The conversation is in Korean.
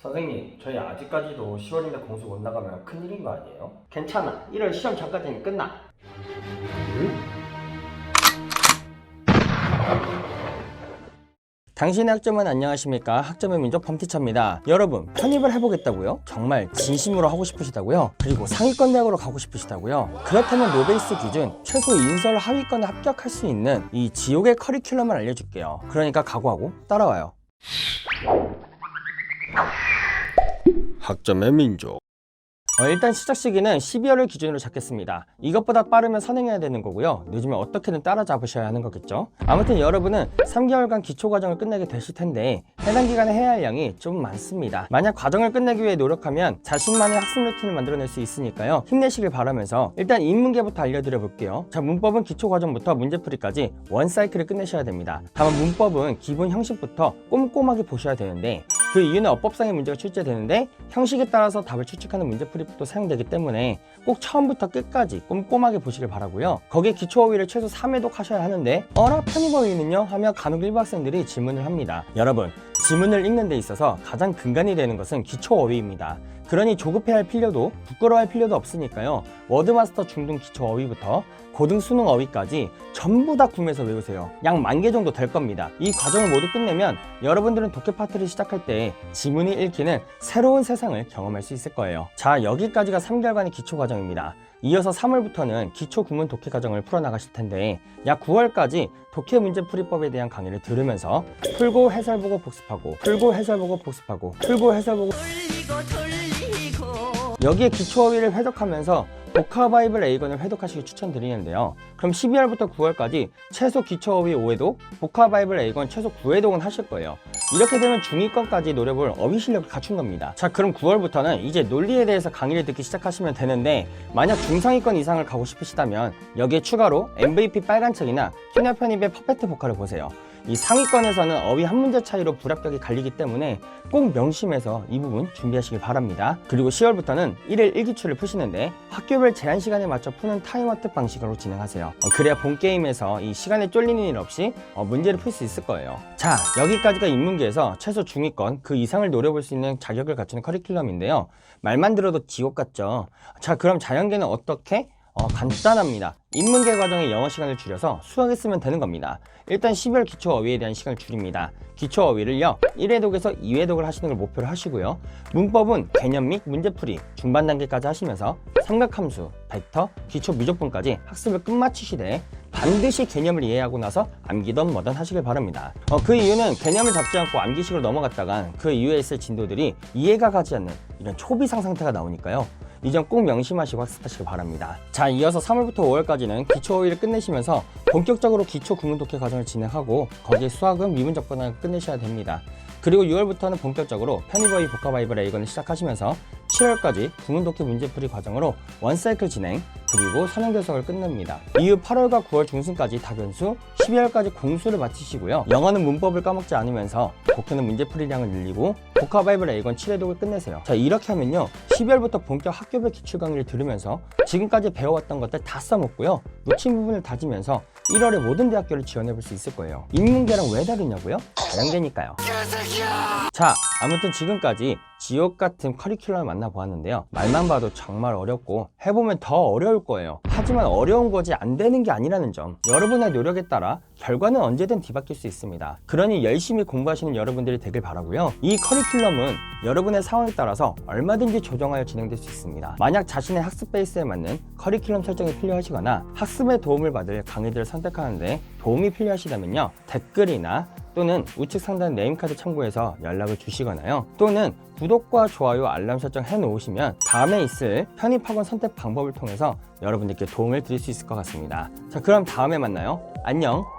선생님, 저희 아직까지도 10월인데 공수 못 나가면 큰일인 거 아니에요? 괜찮아. 1월 시험 전까지는 끝나. 당신의 학점은 안녕하십니까? 학점의 민족 펌티처입니다. 여러분, 편입을 해보겠다고요? 정말 진심으로 하고 싶으시다고요? 그리고 상위권 대학으로 가고 싶으시다고요? 그렇다면 노베이스 기준 최소 인설 하위권에 합격할 수 있는 이 지옥의 커리큘럼을 알려줄게요. 그러니까 각오하고 따라와요. 학점의 민족. 어, 일단 시작 시기는 12월을 기준으로 잡겠습니다. 이것보다 빠르면 선행해야 되는 거고요. 늦으면 어떻게든 따라잡으셔야 하는 거겠죠. 아무튼 여러분은 3개월간 기초 과정을 끝내게 되실 텐데 해당 기간에 해야 할 양이 좀 많습니다. 만약 과정을 끝내기 위해 노력하면 자신만의 학습 루틴을 만들어낼 수 있으니까요. 힘내시길 바라면서 일단 인문계부터 알려드려 볼게요. 자, 문법은 기초 과정부터 문제풀이까지 원 사이클을 끝내셔야 됩니다. 다만 문법은 기본 형식부터 꼼꼼하게 보셔야 되는데 그 이유는 어법상의 문제가 출제되는데 형식에 따라서 답을 추측하는 문제풀이법도 사용되기 때문에 꼭 처음부터 끝까지 꼼꼼하게 보시길 바라고요. 거기에 기초어휘를 최소 3회독 하셔야 하는데 어라 편입어휘는요? 하며 간혹 일부 학생들이 질문을 합니다. 여러분 지문을 읽는 데 있어서 가장 근간이 되는 것은 기초어휘입니다. 그러니 조급해할 필요도 부끄러워할 필요도 없으니까요. 워드마스터 중등 기초 어휘부터 고등 수능 어휘까지 전부 다 구매해서 외우세요. 약 만 개 정도 될 겁니다. 이 과정을 모두 끝내면 여러분들은 독해 파트를 시작할 때 지문이 읽히는 새로운 세상을 경험할 수 있을 거예요. 자, 여기까지가 3개월간의 기초 과정입니다. 이어서 3월부터는 기초 구문 독해 과정을 풀어나가실 텐데 약 9월까지 독해 문제 풀이법에 대한 강의를 들으면서 풀고 해설 보고 복습하고 풀고 해설 보고 복습하고 풀고 해설 보고 여기에 기초어휘를 회독하면서 복화바이블 A권을 회독하시기 추천드리는데요. 그럼 12월부터 9월까지 최소 기초어휘 5회독, 복화바이블 A권 최소 9회독은 하실 거예요. 이렇게 되면 중2권까지 노려볼 어휘 실력을 갖춘 겁니다. 자, 그럼 9월부터는 이제 논리에 대해서 강의를 듣기 시작하시면 되는데 만약 중상위권 이상을 가고 싶으시다면 여기에 추가로 MVP 빨간책이나 키나 편입의 퍼펙트 복화를 보세요. 이 상위권에서는 어휘 한 문제 차이로 불합격이 갈리기 때문에 꼭 명심해서 이 부분 준비하시길 바랍니다. 그리고 10월부터는 1일 1기출을 푸시는데 학교별 제한 시간에 맞춰 푸는 타임어택 방식으로 진행하세요. 어, 그래야 본 게임에서 이 시간에 쫄리는 일 없이 어, 문제를 풀 수 있을 거예요. 자, 여기까지가 인문계에서 최소 중위권 그 이상을 노려볼 수 있는 자격을 갖추는 커리큘럼인데요. 말만 들어도 지옥 같죠. 자, 그럼 자연계는 어떻게? 어, 간단합니다. 인문계 과정의 영어 시간을 줄여서 수학에 쓰면 되는 겁니다. 일단 12월 기초 어휘에 대한 시간을 줄입니다. 기초 어휘를요, 1회독에서 2회독을 하시는 걸 목표로 하시고요. 문법은 개념 및 문제풀이 중반 단계까지 하시면서 삼각함수, 벡터, 기초 미적분까지 학습을 끝마치시되 반드시 개념을 이해하고 나서 암기던 뭐든 하시길 바랍니다. 어, 그 이유는 개념을 잡지 않고 암기식으로 넘어갔다간 그 이후에 있을 진도들이 이해가 가지 않는 이런 초비상 상태가 나오니까요. 이 점 꼭 명심하시고 학습하시길 바랍니다. 자, 이어서 3월부터 5월까지는 기초 어휘를 끝내시면서 본격적으로 기초 구문 독해 과정을 진행하고 거기에 수학은 미문 접근을 끝내셔야 됩니다. 그리고 6월부터는 본격적으로 편입어휘 복합 바이블 A권을 시작하시면서 7월까지 구문 독해 문제풀이 과정으로 원사이클 진행 그리고 선행 결석을 끝냅니다. 이후 8월과 9월 중순까지 다변수, 12월까지 공수를 마치시고요. 영어는 문법을 까먹지 않으면서 독해는 문제풀이량을 늘리고 복합바이블 A권 7회독을 끝내세요. 자 이렇게 하면요. 12월부터 본격 학교별 기출 강의를 들으면서 지금까지 배워왔던 것들 다 써먹고요. 놓친 부분을 다지면서 1월에 모든 대학교를 지원해 볼 수 있을 거예요. 인문계랑 왜 다르냐고요? 자연계니까요. 자, 아무튼 지금까지 지옥 같은 커리큘럼을 만나보았는데요. 말만 봐도 정말 어렵고 해보면 더 어려울 거예요. 하지만 어려운 거지 안 되는 게 아니라는 점. 여러분의 노력에 따라 결과는 언제든 뒤바뀔 수 있습니다. 그러니 열심히 공부하시는 여러분들이 되길 바라고요. 이 커리큘럼은 여러분의 상황에 따라서 얼마든지 조정하여 진행될 수 있습니다. 만약 자신의 학습 베이스에 맞는 커리큘럼 설정이 필요하시거나 학습에 도움을 받을 강의들을 선택하는데 도움이 필요하시다면요. 댓글이나 또는 우측 상단 네임카드 참고해서 연락을 주시거나요. 또는 구독과 좋아요, 알람 설정 해 놓으시면 다음에 있을 편입학원 선택 방법을 통해서 여러분들께 도움을 드릴 수 있을 것 같습니다. 자, 그럼 다음에 만나요. 안녕.